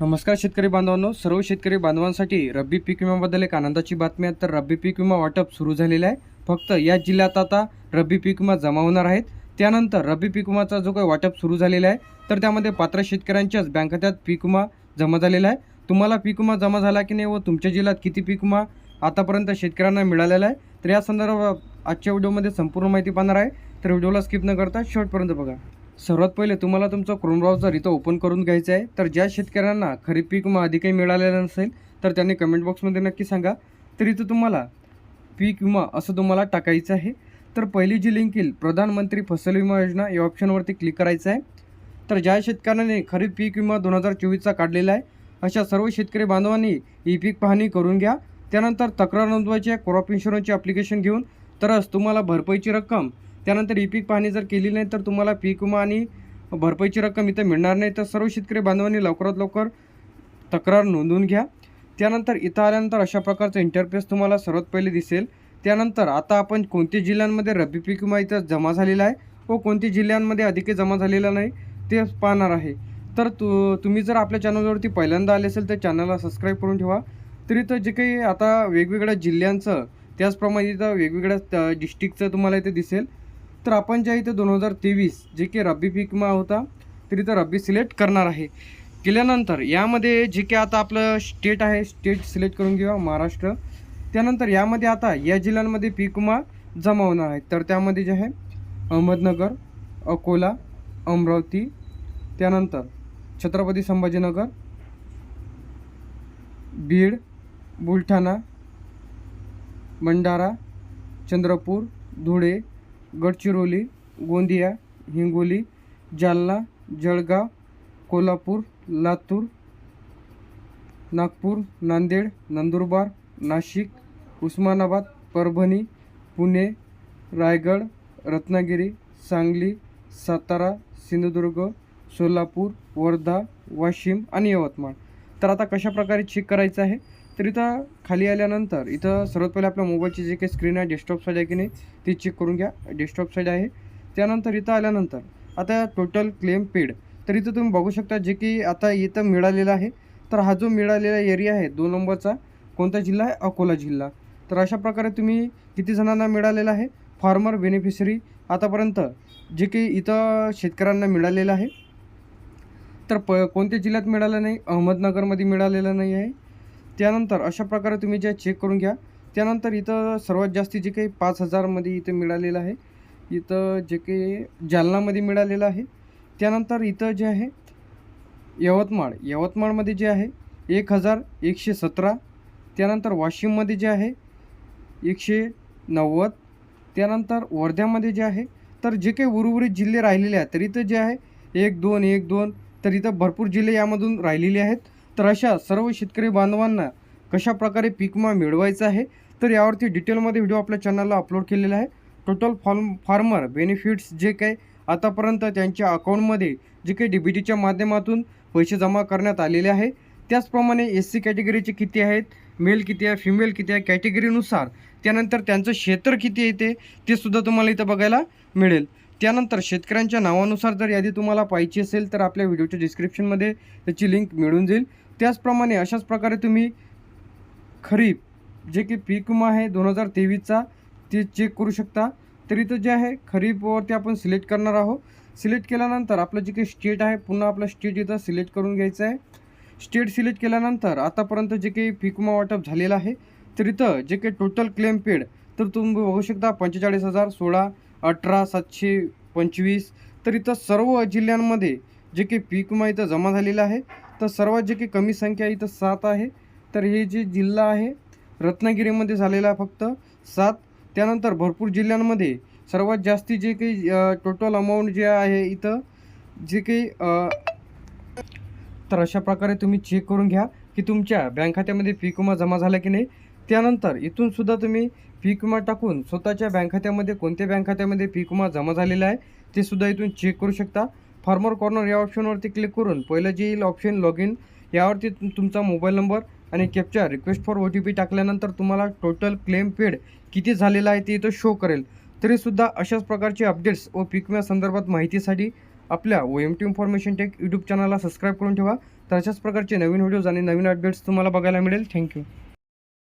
नमस्कार शेतकरी बांधवांनो सर्व शेतकरी बांधवांसाठी रब्बी पीक विम्याबद्दल एक आनंदाची बातमी आहे. तर रब्बी पीक विमा वाटप सुरू झालेलं आहे. फक्त या जिल्ह्यात आता रब्बी पीक विमा जमा होणार आहेत. त्यानंतर रब्बी पीक विमाचा जो काही वाटप सुरू झालेला आहे तर त्यामध्ये पात्र शेतकऱ्यांच्याच बँक खात्यात पीक विमा जमा झालेला आहे. तुम्हाला पीक विमा जमा झाला की नाही व तुमच्या जिल्ह्यात किती पीक विमा आतापर्यंत शेतकऱ्यांना मिळालेला आहे तर या संदर्भात आजच्या व्हिडिओमध्ये संपूर्ण माहिती पाहणार आहे. तर व्हिडिओला स्किप न करता शेवटपर्यंत बघा. सर्वात पहिले तुम्हाला तुमचं क्रोम ब्राउझर इथं ओपन करून घ्यायचं आहे. तर ज्या शेतकऱ्यांना खरीप पीक विमा आधी काही मिळालेला नसेल तर त्यांनी कमेंट बॉक्समध्ये नक्की सांगा. तर इथं तुम्हाला पीक विमा असं तुम्हाला टाकायचं आहे. तर पहिली जी लिंक येईल प्रधानमंत्री फसल विमा योजना या ऑप्शनवरती क्लिक करायचं आहे. तर ज्या शेतकऱ्याने खरीप पीक विमा दोन हजार चोवीसचा काढलेला आहे अशा सर्व शेतकरी बांधवांनी ई पीक पाहणी करून घ्या. त्यानंतर तक्रार नोंदवायची आहे क्रॉप इन्शुरन्सची ॲप्लिकेशन घेऊन. तरच तुम्हाला भरपाईची रक्कम त्यानंतर ई पीक पाहणी जर केली नाही तर तुम्हाला पीक विमा आणि भरपाईची रक्कम इथं मिळणार नाही. तर सर्व शेतकरी बांधवांनी लवकरात लवकर तक्रार नोंदवून घ्या. त्यानंतर इथं आल्यानंतर अशा प्रकारचं इंटरफेस तुम्हाला सर्वात पहिले दिसेल. त्यानंतर आता आपण कोणत्या जिल्ह्यांमध्ये रब्बी पीक विमा इथं जमा झालेला आहे व कोणत्या जिल्ह्यांमध्ये अधिक जमा झालेला नाही ते पाहणार आहे. तर तु तुम्ही जर आपल्या चॅनलवरती पहिल्यांदा आले असेल तर चॅनलला सबस्क्राईब करून ठेवा. तर इथं जे काही आता वेगवेगळ्या जिल्ह्यांचं त्याचप्रमाणे इथं वेगवेगळ्या डिस्ट्रिक्टचं तुम्हाला इथे दिसेल. तर आपण ज्या इथं दोन हजार तेवीस जे की रब्बी पिकमा होता तर इथं रब्बी सिलेक्ट करणार आहे. केल्यानंतर यामध्ये जे काही आता आपलं स्टेट आहे स्टेट सिलेक्ट करून घेऊया महाराष्ट्र. त्यानंतर यामध्ये आता या जिल्ह्यांमध्ये पीक विमा जमा होणार आहे. तर त्यामध्ये जे आहे अहमदनगर अकोला अमरावती त्यानंतर छत्रपती संभाजीनगर बीड बुलढाणा भंडारा चंद्रपूर धुळे गडचिरोली गोंदिया हिंगोली जालना जळगाव कोल्हापूर लातूर नागपूर नांदेड नंदुरबार नाशिक उस्मानाबाद परभणी पुणे रायगड रत्नागिरी सांगली सातारा सिंधुदुर्ग सोलापूर वर्धा वाशिम आणि यवतमाळ. तर आता कशा प्रकारे चेक करायचं आहे? तर इथं खाली आल्यानंतर इथं सर्वात पहिले आपल्या मोबाईलची जे काही स्क्रीन आहे डेस्कटॉप साईड आहे की नाही ती चेक करून घ्या. डेस्कटॉप साईड आहे. त्यानंतर इथं आल्यानंतर आता टोटल क्लेम पेड तर इथं तुम्ही बघू शकता जे की आता इथं मिळालेलं आहे. तर हा जो मिळालेला एरिया आहे दोन नंबरचा कोणता जिल्हा आहे? अकोला जिल्हा. तर अशा प्रकारे तुम्ही किती जणांना मिळालेला आहे? फार्मर बेनिफिशरी आतापर्यंत जे की इथं शेतकऱ्यांना मिळालेलं आहे. तर प कोणत्या जिल्ह्यात मिळालं नाही? अहमदनगरमध्ये मिळालेलं नाही आहे. त्यानंतर अशा प्रकारे तुम्ही जे चेक करून घ्या. त्यानंतर इथं सर्वात जास्ती जे काही पाच हजारमध्ये इथं मिळालेलं आहे. इथं जे काही जालनामध्ये मिळालेलं आहे. त्यानंतर इथं जे आहे यवतमाळ. यवतमाळमध्ये जे आहे एक हजार एकशे सतरा. त्यानंतर वाशिममध्ये जे आहे एकशे नव्वद. त्यानंतर वर्ध्यामध्ये जे आहे तर जे काही उर्वरित जिल्हे राहिलेले आहेत तर इथं जे आहे एक दोन एक दोन तर इथं भरपूर जिल्हे यामधून राहिलेले आहेत. तर अशा सर्व शेतकरी बांधवांना कशा प्रकारे पीकमा मिळवायचा आहे तर यावरती डिटेलमध्ये व्हिडिओ आपल्या चॅनलला अपलोड केलेला आहे. टोटल फॉर्म फार्मर बेनिफिट्स जे काही आतापर्यंत त्यांच्या अकाउंटमध्ये जे काही डी बी टीच्या माध्यमातून पैसे जमा करण्यात आलेले आहे त्याचप्रमाणे एस सी कॅटेगरीचे किती आहेत मेल किती आहे फिमेल किती आहे कॅटेगरीनुसार त्यानंतर त्यांचं क्षेत्र किती येते ते सुद्धा तुम्हाला इथं बघायला मिळेल. त्यानंतर शेतकऱ्यांच्या नावानुसार जर यादी तुम्हाला पाहिजे असेल तर आपल्या व्हिडिओच्या डिस्क्रिप्शनमध्ये त्याची लिंक मिळून जाईल. त्याचप्रमाणे अशाच प्रकारे तुम्ही खरीप जे की पीक विमा आहे दोन हजार तेवीसचा ते चेक करू शकता. तर इथं जे आहे खरीपवरती आपण सिलेक्ट करणार आहोत. सिलेक्ट केल्यानंतर आपलं जे काही स्टेट आहे पुन्हा आपलं स्टेट इथं सिलेक्ट करून घ्यायचं आहे. स्टेट सिलेक्ट केल्यानंतर आतापर्यंत जे काही पीक विमा वाटप झालेलं आहे तर इथं जे काही टोटल क्लेम पेड तर तुम्ही बघू शकता पंचेचाळीस हजार सोळा अठरा सातशे पंचवीस. तर इथं सर्व जिल्ह्यांमध्ये जे काही पीक विमा इथं जमा झालेला आहे तर सर्वात जे काही कमी संख्या इथं सात आहे. तर हे जे जिल्हा आहे रत्नागिरीमध्ये झालेला आहे फक्त सात. त्यानंतर भरपूर जिल्ह्यांमध्ये सर्वात जास्ती जे काही टोटल अमाऊंट जे आहे इथं जे काही तर अशा प्रकारे तुम्ही चेक करून घ्या की तुमच्या बँक खात्यामध्ये पीक विमा जमा झाला की नाही. त्यानंतर इथून सुद्धा तुम्ही पीक विमा टाकून स्वतःच्या बँक खात्यामध्ये कोणत्या बँक खात्यामध्ये पीक विमा जमा झालेला आहे ते सुद्धा इथून चेक करू शकता. फार्मर कॉर्नर या ऑप्शनवरती क्लिक करून पहिलं जे येईल ऑप्शन लॉग इन यावरती तुमचा मोबाईल नंबर आणि captcha request for O T P टाकल्यानंतर तुम्हाला टोटल क्लेम पेड किती झालेला आहे ते इथं शो करेल. तरीसुद्धा अशाच प्रकारचे अपडेट्स व पीक संदर्भात माहितीसाठी आपल्या O M T information tech YouTube चॅनलला सबस्क्राईब करून ठेवा. तर अशाच प्रकारचे नवीन व्हिडिओज आणि नवीन अपडेट्स तुम्हाला बघायला मिळेल. थँक्यू